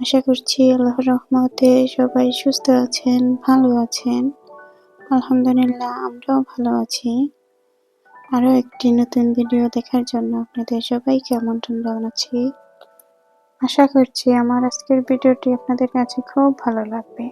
আশা করছি আল্লাহর রহমতে সবাই সুস্থ আছেন, ভালো আছেন। আলহামদুলিল্লাহ, আমরাও ভালো আছি। আরও একটি নতুন ভিডিও দেখার জন্য আপনাদের সবাইকে আমন্ত্রণ জানাচ্ছি। আশা করছি আমার আজকের ভিডিওটি আপনাদের কাছে খুব ভালো লাগবে।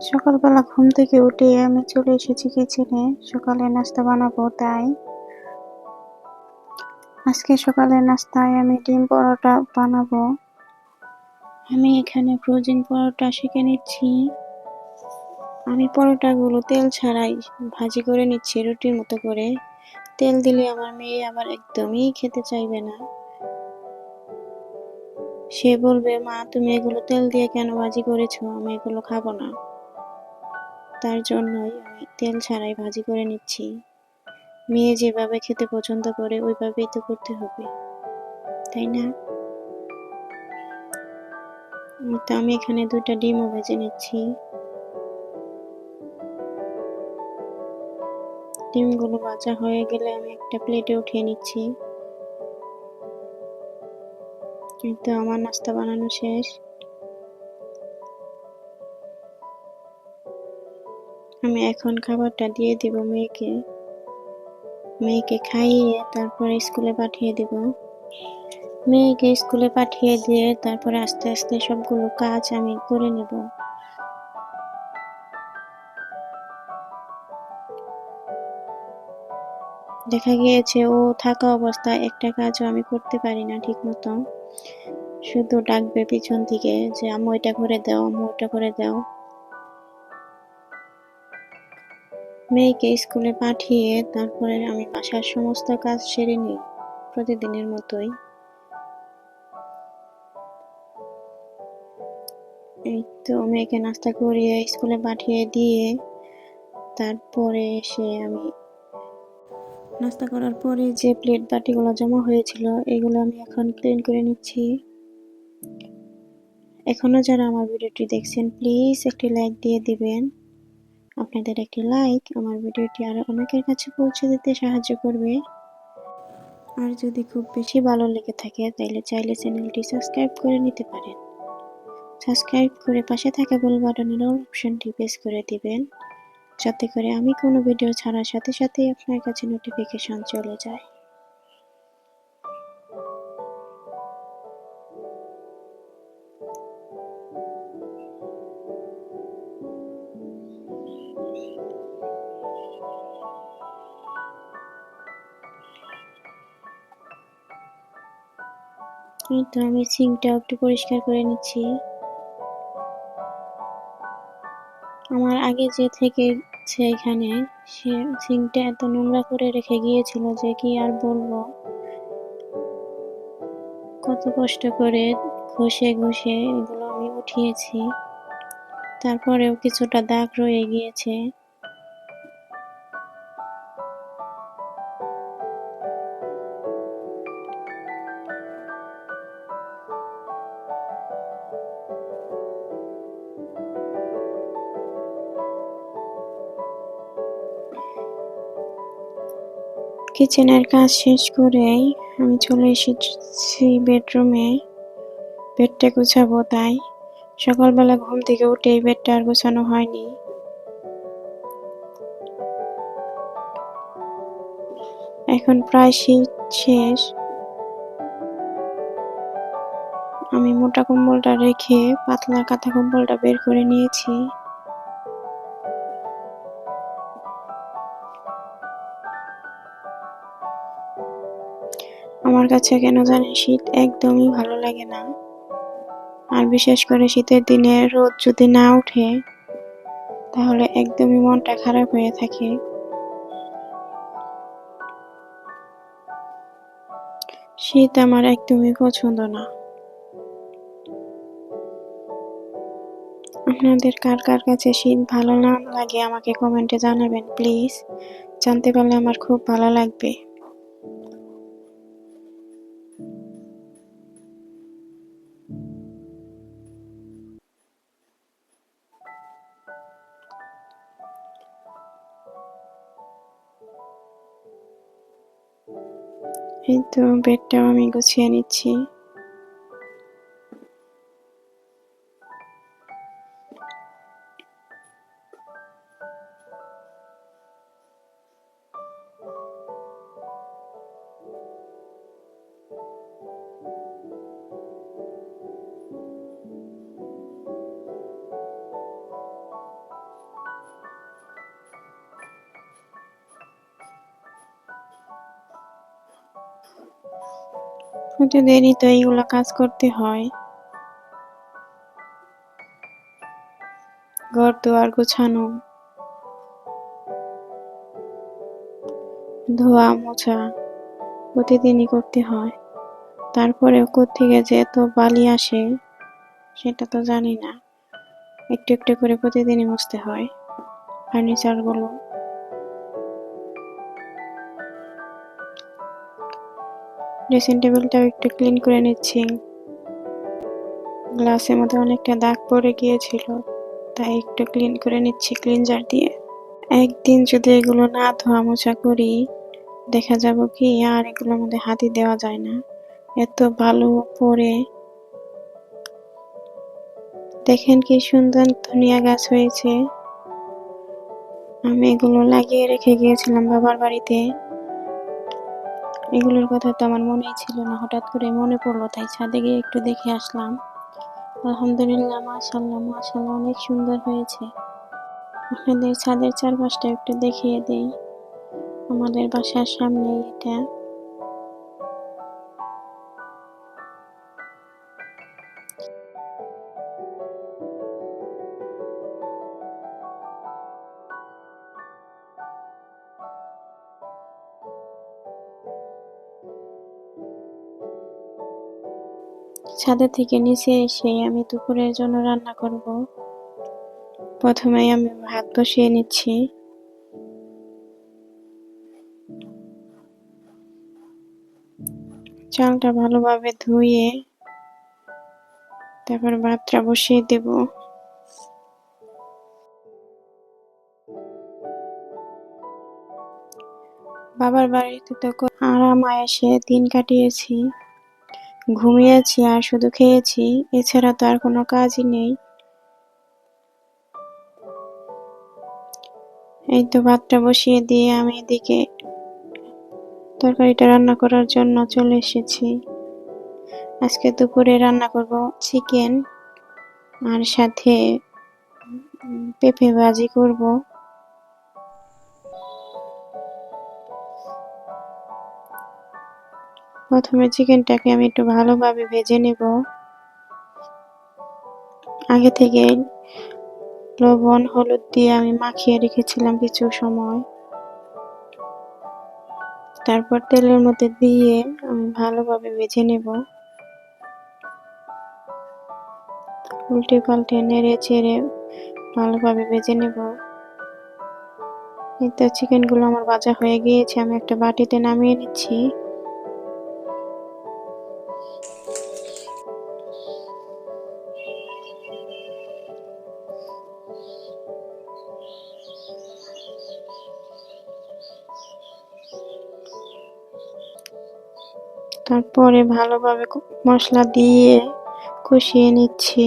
সকালবেলা ঘুম থেকে উঠে আমি চলে এসেছি কিচেনে। সকালে নাস্তা বানাবো, তাই। আজকে সকালে নাস্তায় আমি ডিম পরোটা বানাবো। আমি এখানে ফ্রোজেন পরোটা শিখে নিচ্ছি। আমি পরোটাগুলো তেল ছাড়াই ভাজি করে নিচ্ছি রুটির মতো করে। তেল দিলে আমার মেয়ে আবার একদমই খেতে চাইবে না। সে বলবে, মা, তুমি এগুলো তেল দিয়ে কেন ভাজি করেছ? আমি এগুলো খাব না। তার জন্যই আমি তেল ছাড়াই ভাজি করে নিচ্ছি। মেয়ে যেভাবে খেতে পছন্দ করে, ওইভাবেই তো করতে হবে। তাই না? তো আমি এখানে দুটা ডিমও ভেজে নিচ্ছি। ডিমগুলো ভাজা হয়ে গেলে আমি একটা প্লেটে উঠিয়ে নিচ্ছি। কিন্তু আমার নাস্তা বানানো শেষ। আমি এখন খাবারটা দিয়ে দিব মেয়েকে। মেয়েকে খাইয়ে তারপরে স্কুলে পাঠিয়ে দেব। মেয়েকে স্কুলে পাঠিয়ে দিয়ে তারপরে আস্তে আস্তে সবগুলো কাজ আমি করে নেব। দেখা গিয়েছে ও থাকা অবস্থায় একটা কাজও আমি করতে পারি না ঠিক মতো। শুধু ডাকবে পিছন থেকে যে, আম্মু, এটা করে দাও, আম্মু, ওটা করে দাও। মেয়েকে স্কুলে পাঠিয়ে তারপরে আমি বাসার সমস্ত কাজ সেরে নিই প্রতিদিনের মতোই। তো মেয়েকে নাস্তা করিয়ে স্কুলে পাঠিয়ে দিয়ে তারপরে এসে আমি নাস্তা করার পরে যে প্লেট বাটিগুলো জমা হয়েছিল, এগুলো আমি এখন ক্লিন করে নিচ্ছি। এখনও যারা আমার ভিডিওটি দেখছেন প্লিজ একটি লাইক দিয়ে দিবেন। আপনাদের একটি লাইক আমার ভিডিওটি আরও অনেকের কাছে পৌঁছে দিতে সাহায্য করবে। আর যদি খুব বেশি ভালো লেগে থাকে তাহলে চাইলে চ্যানেলটি সাবস্ক্রাইব করে নিতে পারেন। সাবস্ক্রাইব করে পাশে থাকা বেল বাটনের অপশনটি প্রেস করে দিবেন, যাতে করে আমি কোনো ভিডিও ছাড়ার সাথে সাথেই আপনার কাছে নোটিফিকেশন চলে যায়। তো আমি সিঙ্কটা একটু পরিষ্কার করে নিচ্ছি। আগে যে থেকে এখানে, সে সিংটা এত নোংরা করে রেখে গিয়েছিল যে কি আর বলব? কত কষ্ট করে ঘষে ঘষে এগুলো আমি উঠিয়েছি। তারপরেও কিছুটা দাগ রয়ে গিয়েছে। কিচেনের কাজ শেষ করেই আমি চলে এসেছি বেডরুমে। বেডটা গুছাবো তাই। সকালবেলা ঘুম থেকে উঠে এই বেডটা আর গোছানো হয়নি। এখন প্রায় শীত শেষ। আমি মোটা কম্বলটা রেখে পাতলা কাঁথা কম্বলটা বের করে নিয়েছি। আমার কাছে কেন জানি শীত একদমই ভালো লাগে না। আর বিশেষ করে শীতের দিনে রোদ যদি না ওঠে, তাহলে একদমই মনটা খারাপ হয়ে থাকে। শীত আমার একদমই পছন্দ না। আপনাদের কার কার কাছে শীত ভালো না লাগে আমাকে কমেন্টে জানাবেন, প্লিজ। জানতে পারলে আমার খুব ভালো লাগবে। তো বেডটাও আমি গুছিয়ে নিচ্ছি। প্রতিদিনই তো এইগুলো কাজ করতে হয়। ঘর দুয়ার গোছানো। ধোয়া মোছা প্রতিদিনই করতে হয়। তারপরেও কোত্থেকে যে এত বালি আসে, সেটা তো জানি না। একটু একটু করে প্রতিদিনই মুছতে হয়। ফার্নিচারগুলো ড্রেসিং টেবিলটাও একটু ক্লিন করে নিচ্ছি। গ্লাসের মধ্যে অনেকটা দাগ পড়ে গিয়েছিল, তাই একটু ক্লিন করে নিচ্ছি ক্লিনজার দিয়ে। একদিন যদি এগুলো না ধোয়া মোছা করি, দেখা যাব কি আর এগুলোর মধ্যে হাতি দেওয়া যায় না। এত ভালো পরে। দেখেন কি সুন্দর ধনিয়া গাছ হয়েছে। আমি এগুলো লাগিয়ে রেখে গিয়েছিলাম বাবার বাড়িতে। এগুলোর কথা তো আমার মনেই ছিল না। হঠাৎ করে মনে পড়ল, তাই ছাদে গিয়ে একটু দেখে আসলাম। আলহামদুলিল্লাহ মাশাল্লাহ মাশাল্লাহ অনেক সুন্দর হয়েছে। আপনাদের ছাদের চারপাশটা একটু দেখিয়ে দিই। আমাদের বাসার সামনে এটা। ছাদের থেকে নিচে এসে আমি দুপুরের জন্য রান্না করব। প্রথমে আমি ভাত বসিয়ে নিচ্ছি। চালটা ভালোভাবে ধুয়ে তারপর ভাতটা বসিয়ে দেব। বাবার বাড়িতে তো আরাম এসে দিন কাটিয়েছি। ঘুমিয়েছি আর শুধু খেয়েছি, এছাড়া তো আর কোনো কাজই নেই। এই তো ভাতটা বসিয়ে দিয়ে আমি এদিকে তরকারিটা রান্না করার জন্য চলে এসেছি। আজকে দুপুরে রান্না করব চিকেন আর সাথে পেঁপে ভাজি করব। প্রথমে চিকেনটাকে আমি একটু ভালোভাবে ভেজে নেব। আগে থেকে লবণ, হলুদ দিয়ে আমি মাখিয়ে রেখেছিলাম কিছু সময়। তারপর তেলের মধ্যে দিয়ে আমি ভালোভাবে ভেজে নেব। উল্টে পাল্টে নেড়ে চেড়ে ভালোভাবে ভেজে নেব। এই তো চিকেনগুলো আমার ভাজা হয়ে গিয়েছে, আমি একটা বাটিতে নামিয়ে নিচ্ছি। তারপরে ভালোভাবে মশলা দিয়ে কষিয়ে নিচ্ছি।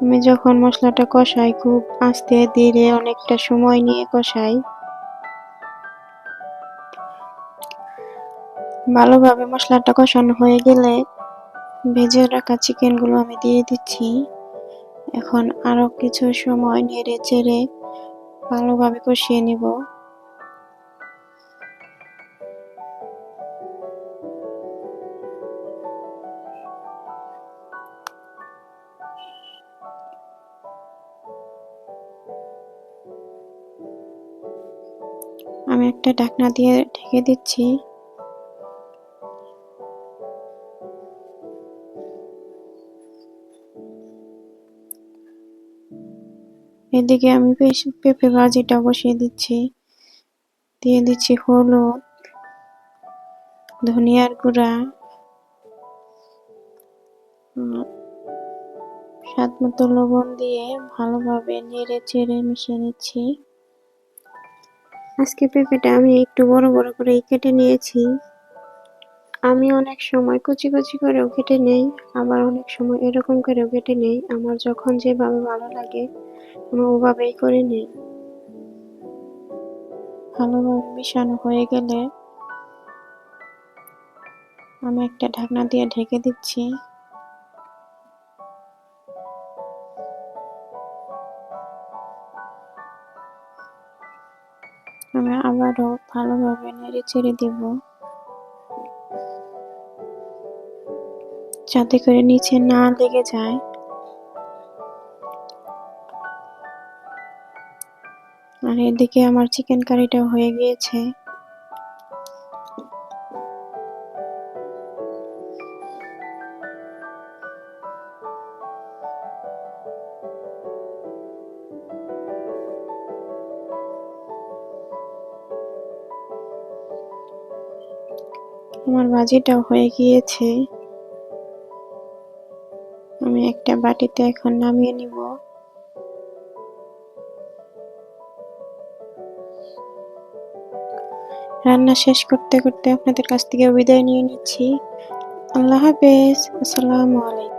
আমি যখন মশলাটা কষাই, খুব আস্তে ধীরে অনেকটা সময় নিয়ে কষাই। ভালোভাবে মশলাটা কষানো হয়ে গেলে ভেজে রাখা চিকেনগুলো আমি দিয়ে দিচ্ছি। এখন আরও কিছু সময় নেড়ে চেড়ে ভালোভাবে কষিয়ে নেব। একটা ঢাকনা দিয়ে ঢেকে দিচ্ছি। এদিকে আমি পেঁপে ভাজিটা বসিয়ে দিচ্ছি। দিয়ে দিচ্ছি হলুদ, ধনিয়ার গুঁড়া, স্বাদ মতো লবণ দিয়ে ভালোভাবে নেড়ে চেড়ে মিশিয়ে নিচ্ছি। আজকে পেঁপেটা আমি একটু বড় বড় করে কেটে নিয়েছি। আমি অনেক সময় কুচি কুচি করেও কেটে নেই, আবার অনেক সময় এরকম করেও কেটে নেই। আমার যখন যেভাবে ভালো লাগে, আমি ওভাবেই করে নেই। ভালোভাবে মিশানো হয়ে গেলে আমি একটা ঢাকনা দিয়ে ঢেকে দিচ্ছি। ভালোভাবে নেড়ে ছেড়ে দেব। যাতে করে নিচে না লেগে যায়। আর এদিকে আমার চিকেন কারিটা হয়ে গিয়েছে। আমার ভাজিটাও হয়ে গিয়েছে। আমি একটা বাটিতে এখন নামিয়ে নিব। রান্না শেষ করতে করতে আপনাদের কাছ থেকে বিদায় নিয়ে নিচ্ছি। আল্লাহ হাফেজ। আসসালামু আলাইকুম।